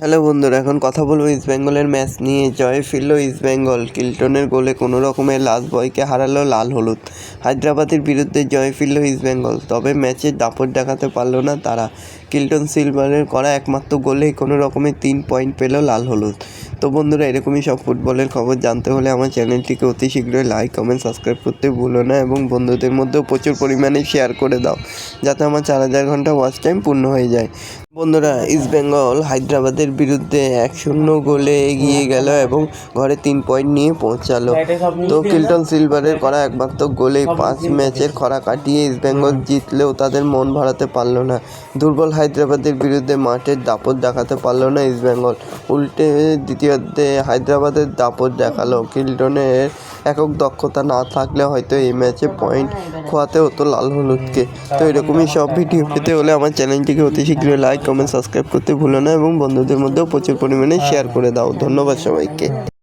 Hello বন্ধুরা, এখন কথা বলব ইস্ট বেঙ্গলের ম্যাচ নিয়ে। জয় ফিরল ইস্ট বেঙ্গল কিল্টনের গোলে কোনো রকমের লাস্ট বয়কে হারালো লাল হলুদ। হায়দ্রাবাদের বিরুদ্ধে জয় ফিরল ইস্ট বেঙ্গল তবে ম্যাচে দাপট দেখাতে পারল না তারা। কিল্টন সিলভারের করা একমাত্র গোলেই কোনো রকমের তিন পয়েন্ট পেল লাল হলুদ। তো বন্ধুরা, এরকমই সব ফুটবলের খবর জানতে হলে আমার চ্যানেলটিকে অতি শীঘ্রই লাইক কমেন্ট সাবস্ক্রাইব করতে ভুলো না এবং বন্ধুদের মধ্যেও প্রচুর পরিমাণে শেয়ার করে দাও, যাতে আমার চার হাজার ঘণ্টা ওয়াচ টাইম পূর্ণ হয়ে যায়। বন্ধুরা ইস্ট বেঙ্গল হায়দ্রাবাদের বিরুদ্ধে এক শূন্য গোলে এগিয়ে গেল এবং ঘরে তিন পয়েন্ট নিয়ে পৌঁছালো। তো কিল্টন সিলভারের করা একমাত্র গোলে পাঁচ ম্যাচের খরা কাটিয়ে ইস্ট বেঙ্গল জিতলেও তাদের মন ভাড়াতে পারল না। দুর্বল হায়দ্রাবাদের বিরুদ্ধে মাঠের দাপট দেখাতে পারল না ইস্ট বেঙ্গল উল্টে দ্বিতীয়ার্ধে হায়দ্রাবাদের দাপট দেখাল। কিল্টনের একক দক্ষতা না থাকলে হয়তো এই ম্যাচে পয়েন্ট খোয়াতে হতো লাল হলুদকে। তো এরকমই সব ভিডিও পেতে হলে আমার চ্যানেলটিকে অতি শীঘ্রই লাইক কমেন্ট সাবস্ক্রাইব করতে ভুলো না এবং বন্ধুদের মধ্যেও প্রচুর পরিমাণে শেয়ার করে দাও। ধন্যবাদ সবাইকে।